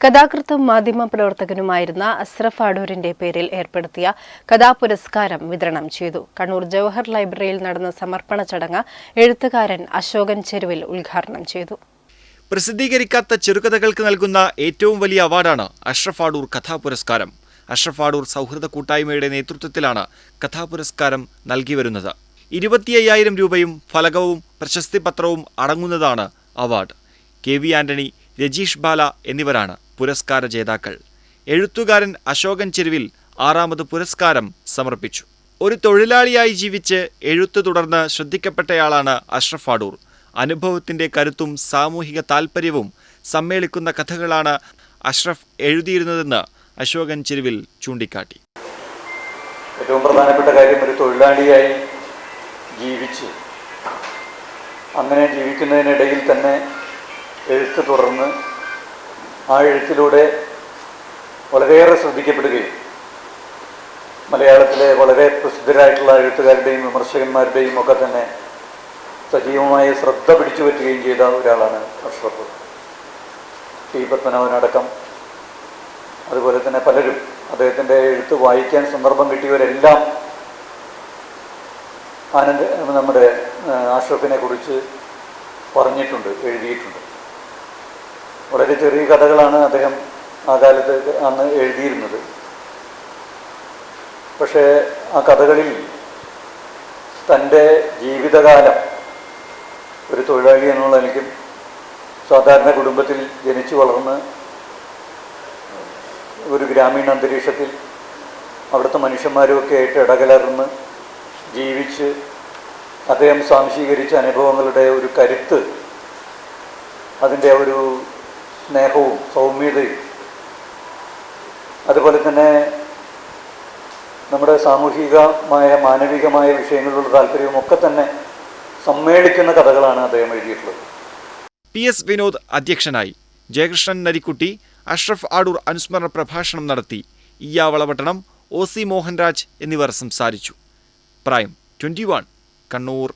കഥാകൃത്തും മാധ്യമ പ്രവർത്തകനുമായിരുന്ന അസ്രഫ് അടൂരിന്റെ പേരിൽ ഏർപ്പെടുത്തിയ കഥാപുരസ്കാരം വിതരണം ചെയ്തു. കണ്ണൂർ ജവഹർ ലൈബ്രറിയിൽ നടന്ന സമർപ്പണ ചടങ്ങ് എഴുത്തുകാരൻ അശോകൻ ചെരുവിൽ ഉദ്ഘാടനം ചെയ്തു. പ്രസിദ്ധീകരിക്കാത്ത ചെറുകഥകൾക്ക് നൽകുന്ന ഏറ്റവും വലിയ അവാർഡാണ് അഷ്റഫ് അടൂർ കഥാപുരസ്കാരം. അഷ്റഫ് അടൂർ സൗഹൃദ കൂട്ടായ്മയുടെ നേതൃത്വത്തിലാണ് കഥാപുരസ്കാരം നൽകി വരുന്നത്. ഇരുപത്തി അയ്യായിരം രൂപയും ഫലകവും പ്രശസ്തി പത്രവും അടങ്ങുന്നതാണ് award. K V Antony Rajeesh Bala എന്നിവരാണ് പുരസ്കാര ജേതാക്കൾ. എഴുത്തുകാരൻ അശോകൻ ചെരുവിൽ ആറാമത് പുരസ്കാരം സമർപ്പിച്ചു. ഒരു തൊഴിലാളിയായി ജീവിച്ച് എഴുത്ത് തുടർന്ന് ശ്രദ്ധിക്കപ്പെട്ടയാളാണ് അഷ്റഫ് അടൂർ അനുഭവത്തിന്റെ കരുത്തും സാമൂഹിക താൽപ്പര്യവും സമ്മേളിക്കുന്ന കഥകളാണ് അഷ്റഫ് എഴുതിയിരുന്നതെന്ന് അശോകൻ ചെരുവിൽ ചൂണ്ടിക്കാട്ടി. ഏറ്റവും പ്രധാനപ്പെട്ട കാര്യം ഒരു തൊഴിലാളിയായി ജീവിച്ച് അങ്ങനെ ജീവിക്കുന്നതിനിടയിൽ തന്നെ എഴുത്ത് തുടർന്ന് ആ എഴുത്തിലൂടെ വളരെയേറെ ശ്രദ്ധിക്കപ്പെടുകയും മലയാളത്തിലെ വളരെ പ്രസിദ്ധരായിട്ടുള്ള എഴുത്തുകാരുടെയും വിമർശകന്മാരുടെയും ഒക്കെ തന്നെ സജീവമായ ശ്രദ്ധ പിടിച്ചു പറ്റുകയും ചെയ്ത ഒരാളാണ് അഷ്റഫ്. ടി പത്മനാഭനടക്കം അതുപോലെ തന്നെ പലരും അദ്ദേഹത്തിന്റെ എഴുത്ത് വായിക്കാൻ സന്ദർഭം കിട്ടിയവരെല്ലാം ആനന്ദ് നമ്മുടെ അഷ്റഫിനെ കുറിച്ച് പറഞ്ഞിട്ടുണ്ട് എഴുതിയിട്ടുണ്ട്. വളരെ ചെറിയ കഥകളാണ് അദ്ദേഹം ആ കാലത്ത് അന്ന് എഴുതിയിരുന്നത്. പക്ഷേ ആ കഥകളിൽ തന്റെ ജീവിതകാലം ഒരു തൊഴിലാളി എന്നുള്ള എനിക്കും സാധാരണ കുടുംബത്തിൽ ജനിച്ചു വളർന്ന് ഒരു ഗ്രാമീണ അന്തരീക്ഷത്തിൽ അവിടുത്തെ മനുഷ്യന്മാരുമൊക്കെ ആയിട്ട് ഇടകലർന്ന് ജീവിച്ച് അദ്ദേഹം സ്വാംശീകരിച്ച അനുഭവങ്ങളുടെ ഒരു കരുത്ത് അതിന്റെ ഒരു സ്നേഹവും സൗമ്യതയും. അതുപോലെ തന്നെ നമ്മുടെ സാമൂഹികമായ മാനവികമായ വിഷയങ്ങളിലുള്ള താല്പര്യവും ഒക്കെ തന്നെ സമ്മേളിക്കുന്ന കഥകളാണ് അദ്ദേഹം എഴുതിയിട്ടുള്ളത്. പി എസ് വിനോദ് അധ്യക്ഷനായി ജയകൃഷ്ണൻ നരിക്കുട്ടി അഷ്റഫ് ആഡൂർ അനുസ്മരണ പ്രഭാഷണം നടത്തി വളപട്ടണം ഒ സി മോഹൻരാജ് എന്നിവർ സംസാരിച്ചു. പ്രായം ട്വന്റി കണ്ണൂർ.